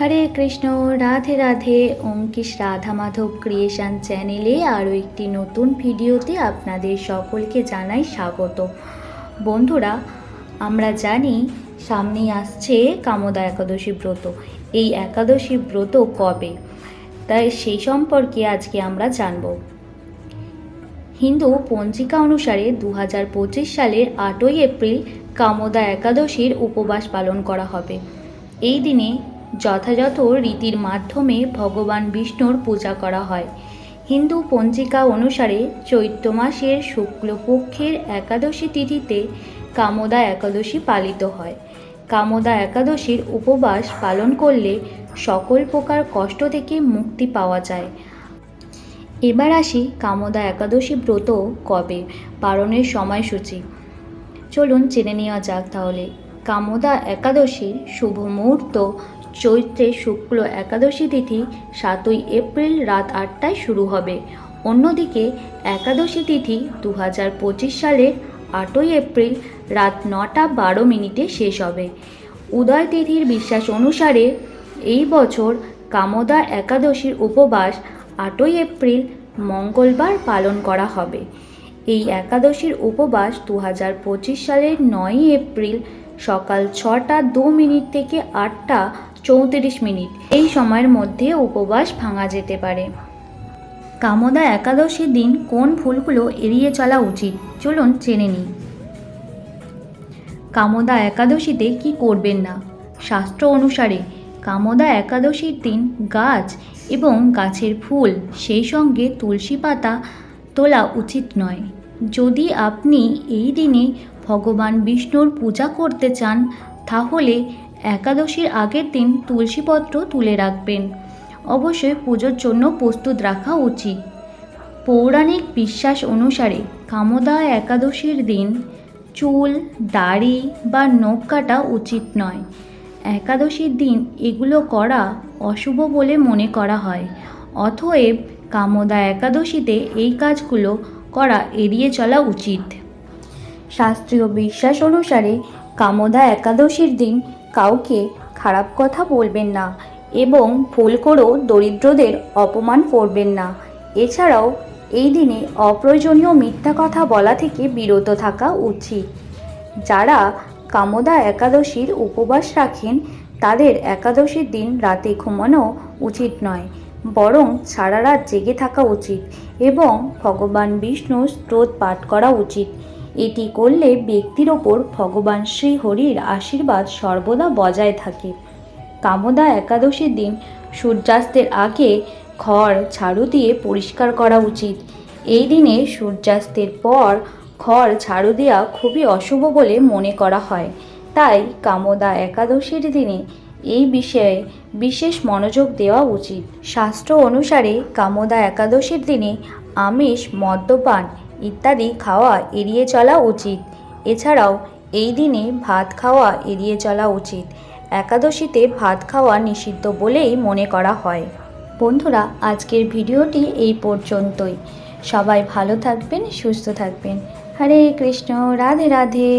হরে Krishna, Radhe Radhe. Ankish Radha Madhav creation চ্যানেলে আরও একটি নতুন ভিডিওতে আপনাদের সকলকে জানাই স্বাগত। বন্ধুরা, আমরা জানি সামনেই আসছে কামদা একাদশী ব্রত। এই একাদশী ব্রত কবে? তাই সেই সম্পর্কে আজকে আমরা জানব। হিন্দু পঞ্জিকা অনুসারে দু হাজার পঁচিশ সালের আটই এপ্রিল কামদা একাদশীর উপবাস পালন করা হবে। এই দিনে যথাযথ রীতির মাধ্যমে ভগবান বিষ্ণুর পূজা করা হয়। হিন্দু পঞ্জিকা অনুসারে চৈত্র মাসের শুক্লপক্ষের একাদশী তিথিতে কামদা একাদশী পালিত হয়। কামদা একাদশীর উপবাস পালন করলে সকল প্রকার কষ্ট থেকে মুক্তি পাওয়া যায়। এবার আসি কামদা একাদশী ব্রত কবে? পালনের সময়সূচি। চলুন জেনে নেওয়া যাক তাহলে। কামদা একাদশীর শুভ মুহূর্ত চৈত্রের শুক্ল একাদশী তিথি সাতই এপ্রিল রাত আটটায় শুরু হবে। অন্যদিকে একাদশী তিথি দু হাজার পঁচিশ সালের আটই এপ্রিল রাত নটা বারো মিনিটে শেষ হবে। উদয় তিথির বিশ্বাস অনুসারে এই বছর কামদা একাদশীর উপবাস আটই এপ্রিল মঙ্গলবার পালন করা হবে। এই একাদশীর উপবাস দু হাজার পঁচিশ সালের নয়ই এপ্রিল সকাল ছটা দু মিনিট থেকে আটটা চৌত্রিশ মিনিট। এই সময়ের মধ্যে উপবাস ভাঙা যেতে পারে। কামদা একাদশীর দিন কোন ফুলগুলো এড়িয়ে চলা উচিত? চলুন জেনে নিই। কামদা একাদশীতে কি করবেন না? শাস্ত্র অনুসারে কামদা একাদশীর দিন গাছ এবং গাছের ফুল, সেই সঙ্গে তুলসী পাতা তোলা উচিত নয়। যদি আপনি এই দিনে ভগবান বিষ্ণুর পূজা করতে চান, তাহলে একাদশীর আগের দিন তুলসীপত্র তুলে রাখবেন। অবশ্যই পুজোর জন্য প্রস্তুত রাখা উচিত। পৌরাণিক বিশ্বাস অনুসারে কামদা একাদশীর দিন চুল, দাড়ি বা নখ কাটা উচিত নয়। একাদশীর দিন এগুলো করা অশুভ বলে মনে করা হয়। অতএব কামদা একাদশীতে এই কাজগুলো করা এড়িয়ে চলা উচিত। শাস্ত্রীয় বিশ্বাস অনুসারে কামদা একাদশীর দিন কাউকে খারাপ কথা বলবেন না এবং ভুল করেও দরিদ্রদের অপমান করবেন না। এছাড়াও এই দিনে অপ্রয়োজনীয় মিথ্যা কথা বলা থেকে বিরত থাকা উচিত। যারা কামদা একাদশীর উপবাস রাখেন, তাদের একাদশীর দিন রাতে ঘুমানো উচিত নয়। বরং সারা রাত জেগে থাকা উচিত এবং ভগবান বিষ্ণুর স্ত্রোত পাঠ করা উচিত। এটি করলে ব্যক্তির ওপর ভগবান শ্রী হরির আশীর্বাদ সর্বদা বজায় থাকে। কামদা একাদশীর দিন সূর্যাস্তের আগে ঘর ঝাড়ু দিয়ে পরিষ্কার করা উচিত। এই দিনে সূর্যাস্তের পর ঘর ঝাড়ু দেওয়া খুবই অশুভ বলে মনে করা হয়। তাই কামদা একাদশীর দিনে এই বিষয়ে বিশেষ মনোযোগ দেওয়া উচিত। শাস্ত্র অনুসারে কামদা একাদশীর দিনে আমিষ, মদ্যপান ইত্যাদি খাওয়া এড়িয়ে চলা উচিত। এছাড়াও এই দিনে ভাত খাওয়া এড়িয়ে চলা উচিত। একাদশীতে ভাত খাওয়া নিষিদ্ধ বলেই মনে করা হয়। বন্ধুরা, আজকের ভিডিওটি এই পর্যন্তই। সবাই ভালো থাকবেন, সুস্থ থাকবেন। হরে কৃষ্ণ, রাধে রাধে।